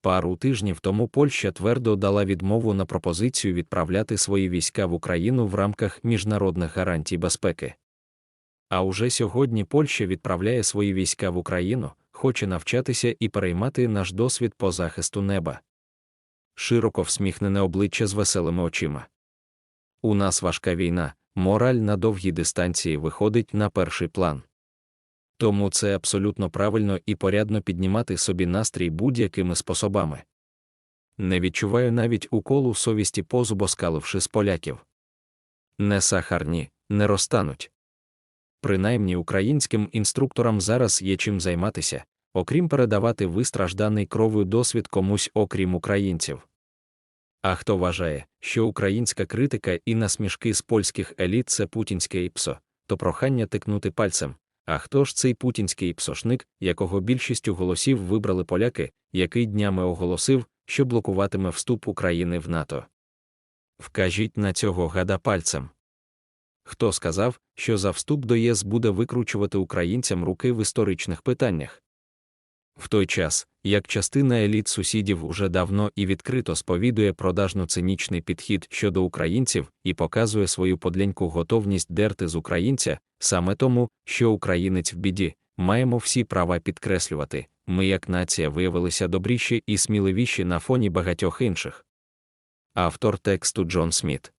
Пару тижнів тому Польща твердо дала відмову на пропозицію відправляти свої війська в Україну в рамках міжнародних гарантій безпеки. А уже сьогодні Польща відправляє свої війська в Україну, хоче навчатися і переймати наш досвід по захисту неба. Широко всміхнене обличчя з веселими очима. У нас важка війна, мораль на довгій дистанції виходить на перший план. Тому це абсолютно правильно і порядно піднімати собі настрій будь-якими способами. Не відчуваю навіть уколу совісті позубоскаливши з поляків. Не сахарні, не розтануть. Принаймні українським інструкторам зараз є чим займатися, окрім передавати вистражданий кров'ю досвід комусь окрім українців. А хто вважає, що українська критика і насмішки з польських еліт це путінське іпсо, то прохання тикнути пальцем. А хто ж цей путінський псошник, якого більшістю голосів вибрали поляки, який днями оголосив, що блокуватиме вступ України в НАТО? Вкажіть на цього гада пальцем. Хто сказав, що за вступ до ЄС буде викручувати українцям руки в історичних питаннях? В той час, як частина еліт сусідів уже давно і відкрито сповідує продажно цинічний підхід щодо українців і показує свою подляньку готовність дерти з українця, саме тому, що українець в біді, маємо всі права підкреслювати, ми як нація виявилися добріші і сміливіші на фоні багатьох інших. Автор тексту Джон Сміт